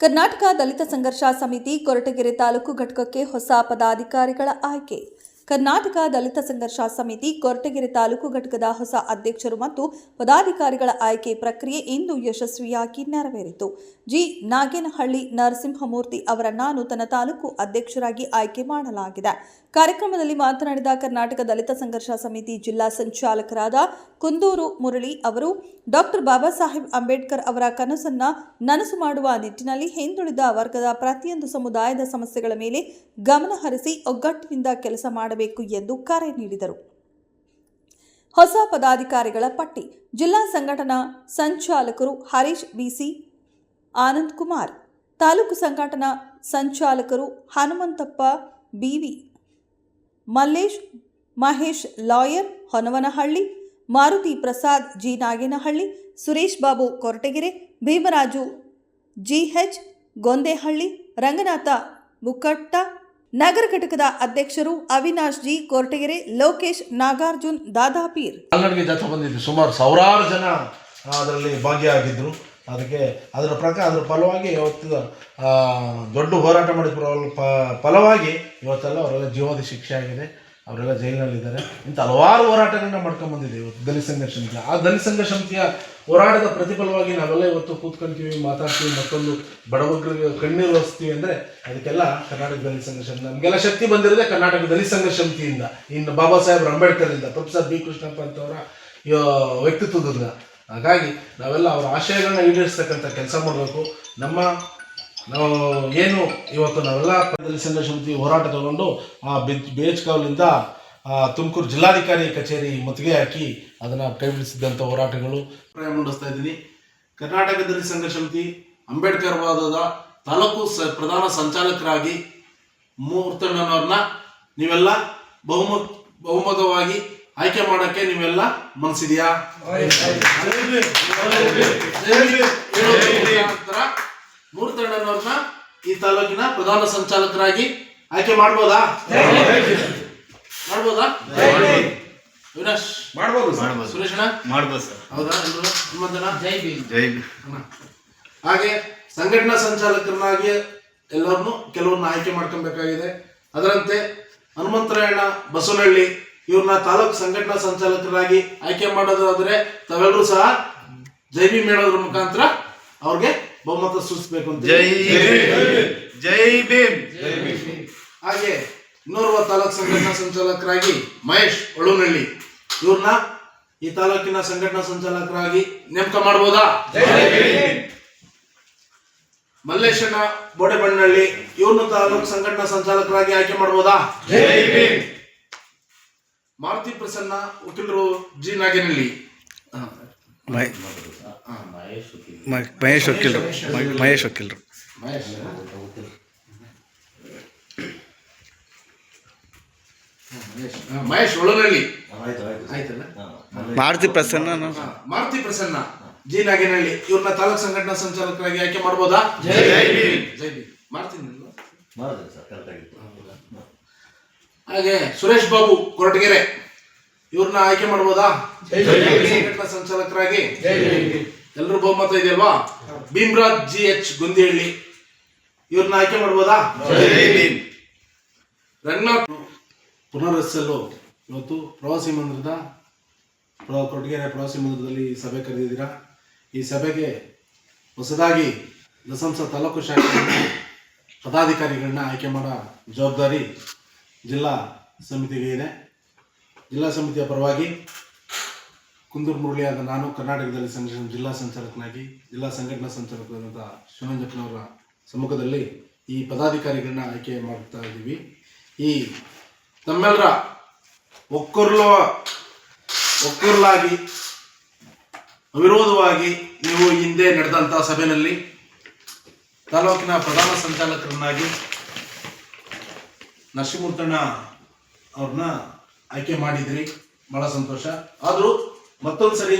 ಕರ್ನಾಟಕ ದಲಿತ ಸಂಘರ್ಷ ಸಮಿತಿ ಕೊರಟಗೆರೆ ತಾಲೂಕು ಘಟಕಕ್ಕೆ ಹೊಸ ಪದಾಧಿಕಾರಿಗಳ ಆಯ್ಕೆ. ಕರ್ನಾಟಕ ದಲಿತ ಸಂಘರ್ಷ ಸಮಿತಿ ಕೊರಟಗೆರೆ ತಾಲೂಕು ಘಟಕದ ಹೊಸ ಅಧ್ಯಕ್ಷರು ಮತ್ತು ಪದಾಧಿಕಾರಿಗಳ ಆಯ್ಕೆ ಪ್ರಕ್ರಿಯೆ ಇಂದು ಯಶಸ್ವಿಯಾಗಿ ನೆರವೇರಿತು. ಜಿ. ನಾಗೇನಹಳ್ಳಿ ನರಸಿಂಹಮೂರ್ತಿ ಅವರನ್ನು ನೂತನ ತಾಲೂಕು ಅಧ್ಯಕ್ಷರಾಗಿ ಆಯ್ಕೆ ಮಾಡಲಾಗಿದೆ. ಕಾರ್ಯಕ್ರಮದಲ್ಲಿ ಮಾತನಾಡಿದ ಕರ್ನಾಟಕ ದಲಿತ ಸಂಘರ್ಷ ಸಮಿತಿ ಜಿಲ್ಲಾ ಸಂಚಾಲಕರಾದ ಕುಂದೂರು ಮುರಳಿ ಅವರು, ಡಾಕ್ಟರ್ ಬಾಬಾ ಸಾಹೇಬ್ ಅಂಬೇಡ್ಕರ್ ಅವರ ಕನಸನ್ನ ನನಸು ಮಾಡುವ ನಿಟ್ಟಿನಲ್ಲಿ ಹಿಂದುಳಿದ ವರ್ಗದ ಪ್ರತಿಯೊಂದು ಸಮುದಾಯದ ಸಮಸ್ಯೆಗಳ ಮೇಲೆ ಗಮನ ಹರಿಸಿ ಒಗ್ಗಟ್ಟಿನಿಂದ ಕೆಲಸ ಮಾಡಬೇಕು ಎಂದು ಕರೆ ನೀಡಿದರು. ಹೊಸ ಪದಾಧಿಕಾರಿಗಳ ಪಟ್ಟಿ, ಜಿಲ್ಲಾ ಸಂಘಟನಾ ಸಂಚಾಲಕರು ಹರೀಶ್ ಬಿಸಿ ಆನಂದ್ ಕುಮಾರ್, ತಾಲೂಕು ಸಂಘಟನಾ ಸಂಚಾಲಕರು Hanumanthappa B V Mallesh, Mahesh lawyer Honavanahalli, Maruthi Prasad G. Nagenahalli, Suresh Babu Koratagere, Bhimaraju G H Gondehalli, Ranganatha ಮುಕ್ಕಟ್ಟ ನಗರ ಘಟಕದ ಅಧ್ಯಕ್ಷರು ಅವಿನಾಶ್ ಜಿ. ಕೊರಟಗೆರೆ, ಲೋಕೇಶ್ ನಾಗಾರ್ಜುನ್ ದಾದಾಪೀರ್. ಸುಮಾರು ಸಾವಿರಾರು ಜನ ಅದರಲ್ಲಿ ಭಾಗಿಯಾಗಿದ್ದರು ಅದಕ್ಕೆ ಅದರ ಪ್ರಕಾರ ಅದರ ಫಲವಾಗಿ ಇವತ್ತು ದೊಡ್ಡ ಹೋರಾಟ ಮಾಡಿದ ಫಲವಾಗಿ ಇವತ್ತೆಲ್ಲ ಅವರೆಲ್ಲ ಜೀವದ ಶಿಕ್ಷೆ ಆಗಿದೆ. ಅವರೆಲ್ಲ ಜೈಲಿನಲ್ಲಿದ್ದಾರೆ. ಇಂಥ ಹಲವಾರು ಹೋರಾಟಗಳನ್ನ ಮಾಡ್ಕೊಂಡು ಬಂದಿದೆ ಇವತ್ತು ದಲಿತ ಸಂಘರ್ಷ ಸಮಿತಿ ಆ ದಲಿತ ಸಂಘರ್ಷ ಸಮಿತಿಯ ಹೋರಾಟದ ಪ್ರತಿಫಲವಾಗಿ ನಾವೆಲ್ಲ ಇವತ್ತು ಕೂತ್ಕೊಂತೀವಿ, ಮಾತಾಡ್ತೀವಿ, ಮತ್ತೊಂದು ಬಡವರಿಗೆ ಕಣ್ಣೀರು ಒರೆಸ್ತೀವಿ ಅಂದರೆ ಅದಕ್ಕೆಲ್ಲ ಕರ್ನಾಟಕ ದಲಿತ ಸಂಘರ್ಷ ನಮಗೆಲ್ಲ ಶಕ್ತಿ ಬಂದಿರೋದೇ ಕರ್ನಾಟಕ ದಲಿತ ಸಂಘರ್ಷ ಸಮಿತಿಯಿಂದ ಇನ್ನು ಬಾಬಾ ಸಾಹೇಬ್ ಅಂಬೇಡ್ಕರ್ರಿಂದ, ಪ್ರೊಫೆಸರ್ ಬಿ ಕೃಷ್ಣಪ್ಪ ಅಂತವರ ವ್ಯಕ್ತಿತ್ವದಿಂದ. ಹಾಗಾಗಿ ನಾವೆಲ್ಲ ಅವರ ಆಶಯಗಳನ್ನ ಈಡೇರಿಸ್ತಕ್ಕಂಥ ಕೆಲಸ ಮಾಡಬೇಕು. ನಮ್ಮ, ನಾವು ಏನು ಇವತ್ತು ನಾವೆಲ್ಲ ಸಂಘ ಸಮಿತಿ ಹೋರಾಟ ತಗೊಂಡು ಆ ಬೆಚ್ ಕಾವಲಿಂದ ತುಮಕೂರು ಜಿಲ್ಲಾಧಿಕಾರಿ ಕಚೇರಿ ಮುತ್ತಿಗೆ ಹಾಕಿ ಅದನ್ನು ಕೈ ಬಿಡಿಸಿದ್ದಂಥ ಹೋರಾಟಗಳು ಮಂಡಿಸ್ತಾ ಇದ್ದೀನಿ. ಕರ್ನಾಟಕ ದಲಿತ ಸಂಘರ್ಷ ಸಮಿತಿ ಅಂಬೇಡ್ಕರ್ ವಾದದ ತಾಲೂಕು ಸ, ಪ್ರಧಾನ ಸಂಚಾಲಕರಾಗಿ ಮೂರ್ತಣ್ಣನವ್ರನ್ನ ನೀವೆಲ್ಲ ಬಹುಮತ ಬಹುಮತವಾಗಿ ಆಯ್ಕೆ ಮಾಡಕ್ಕೆ ನೀವೆಲ್ಲ ಮನಸ್ಸಿದೆಯಾ ಮೂರ್ತಣ್ಣನವ್ರನ್ನ ಈ ತಾಲೂಕಿನ ಪ್ರಧಾನ ಸಂಚಾಲಕರಾಗಿ ಆಯ್ಕೆ ಮಾಡ್ಬೋದಾ? ಮಾಡ್ಬೋದಾ? ಅವಿನಾಶ್. ಮಾಡ್ಬೋದು ಸುರೇಶಣ್ಣ ಮಾಡ್ಬೋದು. ಸರ್. ಹೌದಾ? ಎಲ್ರು? ಜೈ ಜೈ ಹಾಗೆ ಸಂಘಟನಾ ಸಂಚಾಲಕರನ್ನಾಗಿ ಎಲ್ಲರನ್ನು ಕೆಲವನ್ನ ಆಯ್ಕೆ ಮಾಡ್ಕೊಬೇಕಾಗಿದೆ. ಅದರಂತೆ ಹನುಮಂತರಾಯಣ್ಣ ಬಸವನಹಳ್ಳಿ ಇವ್ರನ್ನ ತಾಲೂಕು ಸಂಘಟನಾ ಸಂಚಾಲಕರಾಗಿ ಆಯ್ಕೆ ಮಾಡೋದಾದ್ರೆ ತಾವೆಲ್ಲರೂ ಸಹ ಜೈಬಿ ಮೇಳೋದ್ರ ಮುಖಾಂತರ ಅವ್ರಿಗೆ ಬಹುಮತ ಸೂಚಿಸಬೇಕು ಅಂತ ಜೈ ಜೈ ಭೀಮ್. ಹಾಗೆ ಇನ್ನೋರ್ವ ತಾಲೂಕು ಸಂಘಟನಾ ಸಂಚಾಲಕರಾಗಿ ಮಹೇಶ್ ಒಳುನಳ್ಳಿ. ಇವ್ರನ್ನ ಈ ತಾಲೂಕಿನ ಸಂಘಟನಾ ಸಂಚಾಲಕರಾಗಿ ನೇಮಕ ಮಾಡಬಹುದಾ ಮಲ್ಲೇಶಣ್ಣ ಬೋಡೆಬಣ್ಣಳ್ಳಿ ಇವ್ರನ್ನ ತಾಲೂಕು ಸಂಘಟನಾ ಸಂಚಾಲಕರಾಗಿ ಆಯ್ಕೆ ಮಾಡ್ಬೋದಾ? ಮಾರುತಿ ಪ್ರಸನ್ನ ವಕೀಲರು ಜಿ ನಾಗೇನಹಳ್ಳಿ. ಮಹೇಶ್ ವಕೀಲರು ಮ- ಮಹೇಶ್ ವಕೀಲರು ಮಹೇಶ್ ಒಳನಹಳ್ಳಿ. ಮಾರುತಿ ಪ್ರಸನ್ನ ಮಾರುತಿ ಪ್ರಸನ್ನ ಜಿ ನಾಗೇನಹಳ್ಳಿ. ಇವ್ರನ್ನ ತಾಲೂಕು ಸಂಘಟನಾ ಸಂಚಾಲಕರಾಗಿ ಆಯ್ಕೆ ಮಾಡ್ಬೋದಾ? ಜೈ. ಮಾಡ್ತೀನಿ? ಹಾಗೆ ಸುರೇಶ್ ಬಾಬು ಕೊರಟಗೆರೆ. ಇವ್ರನ್ನ ಆಯ್ಕೆ ಮಾಡ್ಬೋದಾ? ಸಂಚಾಲಕರಾಗಿ. ಎಲ್ಲರೂ ಬಹುಮತ ಇದೆಯಲ್ವಾ? Bhimraj G H Gundihalli. ಇವ್ರನ್ನ ಆಯ್ಕೆ ಮಾಡ್ಬೋದಾ? ರಂಗನಾಥ್. ಪುನರ್ವಸಿಸಲು ಇವತ್ತು ಪ್ರವಾಸಿ ಮಂದಿರದ ಕೊರಟಗೆರೆ ಪ್ರವಾಸಿ ಮಂದಿರದಲ್ಲಿ ಈ ಸಭೆ ಕರೆದಿದ್ದೀರಾ? ಈ ಸಭೆಗೆ ಹೊಸದಾಗಿ ದಸಂಸ ತಾಲೂಕು ಶಾಖೆ ಪದಾಧಿಕಾರಿಗಳನ್ನ ಆಯ್ಕೆ ಮಾಡೋ ಜವಾಬ್ದಾರಿ ಜಿಲ್ಲಾ ಸಮಿತಿಗೆ ಇದೆ ಜಿಲ್ಲಾ ಸಮಿತಿಯ ಪರವಾಗಿ ಕುಂದೂರು ಮುರಳಿಯಾದ ನಾನು ಕರ್ನಾಟಕದಲ್ಲಿ ಸಂಘ ಜಿಲ್ಲಾ ಸಂಚಾಲಕನಾಗಿ, ಜಿಲ್ಲಾ ಸಂಘಟನಾ ಸಂಚಾಲಕರಾದಂಥ ಶಿವನಂಜಪ್ಪನವರ ಸಮ್ಮುಖದಲ್ಲಿ ಈ ಪದಾಧಿಕಾರಿಗಳನ್ನ ಆಯ್ಕೆ ಮಾಡ್ತಾ ಇದ್ದೀವಿ. ಈ ತಮ್ಮೆಲ್ಲರ ಒಕ್ಕರ್ಲ, ಒಕ್ಕರ್ಲಾಗಿ, ಅವಿರೋಧವಾಗಿ ನೀವು ಹಿಂದೆ ನಡೆದಂಥ ಸಭೆಯಲ್ಲಿ ತಾಲೂಕಿನ ಪ್ರಧಾನ ಸಂಚಾಲಕರನ್ನಾಗಿ ನರಸಿಂಹಮೂರ್ತಣ್ಣ ಅವ್ರನ್ನ ಆಯ್ಕೆ ಮಾಡಿದ್ರಿ. ಬಹಳ ಸಂತೋಷ. ಆದರೂ ಮತ್ತೊಂದು ಸರಿ